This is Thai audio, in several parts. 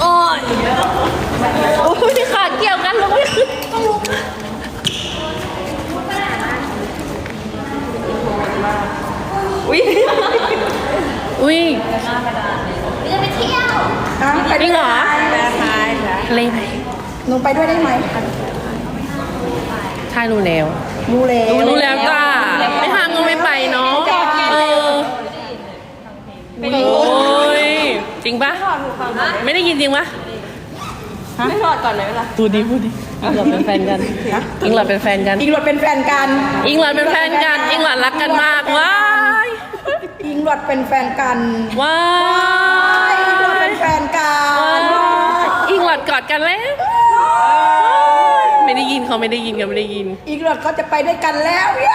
โอ้ยโอ้ยขาเกี่ยวกันลงไม่ขึ้นต้องลุกอุ้ยอุ้ยจะไปเที่ยวอะไปจริงเหรอใช่จ้ะเลยไหมหนูไปด้วยได้ไหมใช่รู้แล้ว รู้แล้วรู้แล้วจ้าไม่ทางก็ไม่ไปเนาะเออโอ้ยจ ริงปะไม่ได้ยินจริงปะไม่ถอดก่อนไหมล่ะพูดดิพูดดิอิงหลอดเป็นแฟนกันอิงหลอดเป็นแฟนกัน อิงหลอดเป็นแฟนกัน อิงหลอดเป็นแฟนกัน อิงหลอดรักกันมากว้ายอิงหลอดเป็นแฟนกันว้าอิงหลอดยเป็นแฟนกันว้ายอิงหลอดกอดกันแล้วไม่ได้ยินเขาไม่ได้ยินกันไม่ได้ยิน อิงหลอดเขาจะไปด้วยกันแล้วเย้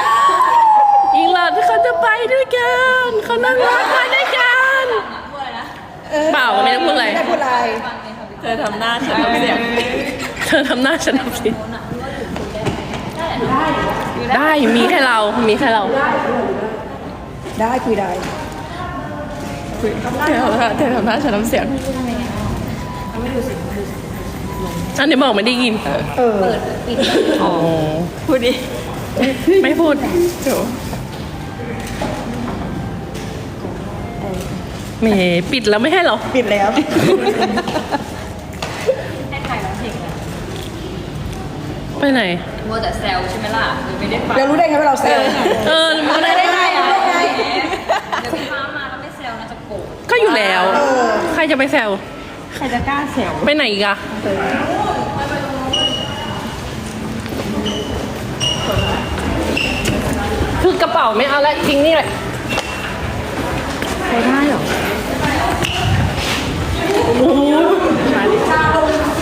อิงหลอดเขาจะไปด้วยกันเขานั่งรถไปด้ เธอทำหน้าฉันทำเสียงเธอทำหน้าฉันทำเสียงได้มีแค่เรา มีแค่เรา ได้คุยได้เธอเธอทำหน้าฉันทำเสียงอันนี้บอกไม่ได้ยิน เอออ๋อพูดดิ ไม่พูดเดี๋ยว แหมปิดแล้วไม่ให้เหรอ ปิดแล้วไปไหน มัวแต่แซวใช่ไหมล่ะเลยไม่ได้ฟังเรารู้ได้ไงว่าเราแซวเออมันได้ได้ไงรู้ได้ไงเดี๋ยวพี่ม้ามาแล้วไม่แซวนะจะโกรธก็อยู่แล้วเออใครจะไปแซว ใครจะกล้าแซว ไปไหนอีกอะคือกระเป๋าไม่เอาแล้วทิ้งนี่แหละใช้ได้เหรอ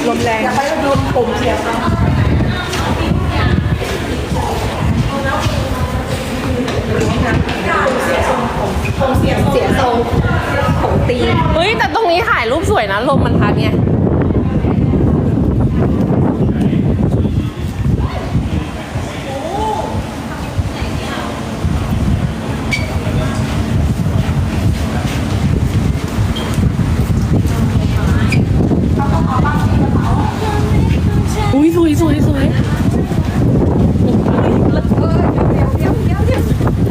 ลมแรงอย่าไปโดนผมเสียเสียทรงผมตี เฮ้ย แต่ตรงนี้ถ่ายรูปสวยนะ ลมมันพัดไง อุ้ยสวยสวยสวย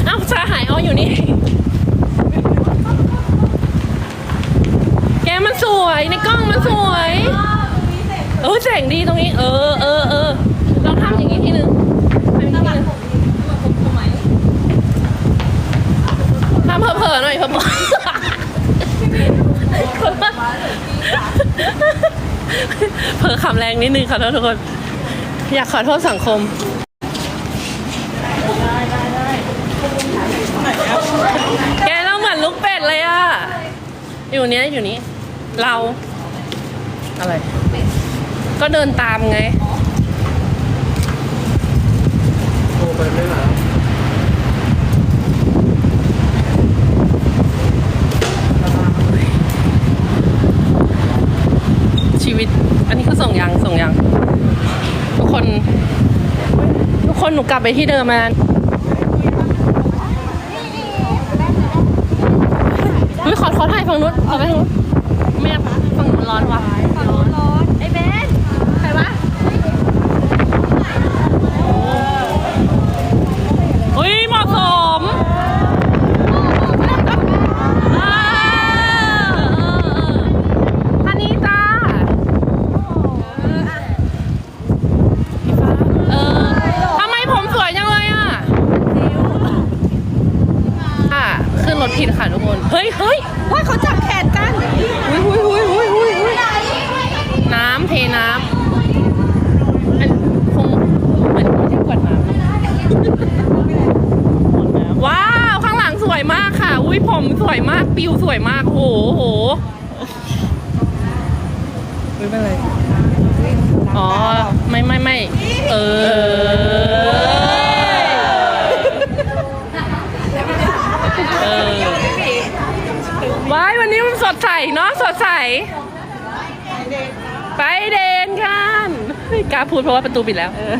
เอ้าชาหายอ้ออยู่นี่ แกมันสวยในกล้องมันสวย เออแสงดีตรงนี้ เออเออเออลองทำอย่างนี้ทีนึงทำอย่างนี้ทีนึงทำเผลอๆหน่อยเผลอๆเผลอขำแรงนิดนึงขอโทษทุกคน อยากขอโทษสังคมแกเราเหมือนลูกเป็ดเลยอะอยู่เนี้ยอยู่นี้ เรา อะไร ก็เดินตามไงชีวิต อันนี้คือส่งยังส่งยัง ทุกคน ทุกคนหนูกลับไปที่เดิมมาเฮ้ยขอขอถ่ายฝั่งนู้นขอไปฝั่งนู้นไม่อยากฝั่งนู้นร้อนว่ะ ฝั่งโน้นร้อนไอ้เบนใครวะ อุ้ยเหมาะสมอ่าเออเออท่านี้จ้าเออทำไมผมสวยจังเลยอะอะขึ้นรถผิดค่ะทุกคน เฮ้ยเฮ้ย ว่าเขาจับแขนกัน หุยหุยหุยหุยหุยน้ำเทน้ำอันคงเหมือนไม่ใช่ขวดน้ำ ว้าว ข้างหลังสวยมากค่ะ อุ้ยผมสวยมาก ปิวสวยมากโหโหไม่เป็นไร อ๋อ ไม่ไม่ไม่เออเออว้ายวันนี้มันสดใสเนาะสดใส ไปเดนกันเฮ้ยกล้าพูดเพราะว่าประตูปิดแล้วเออ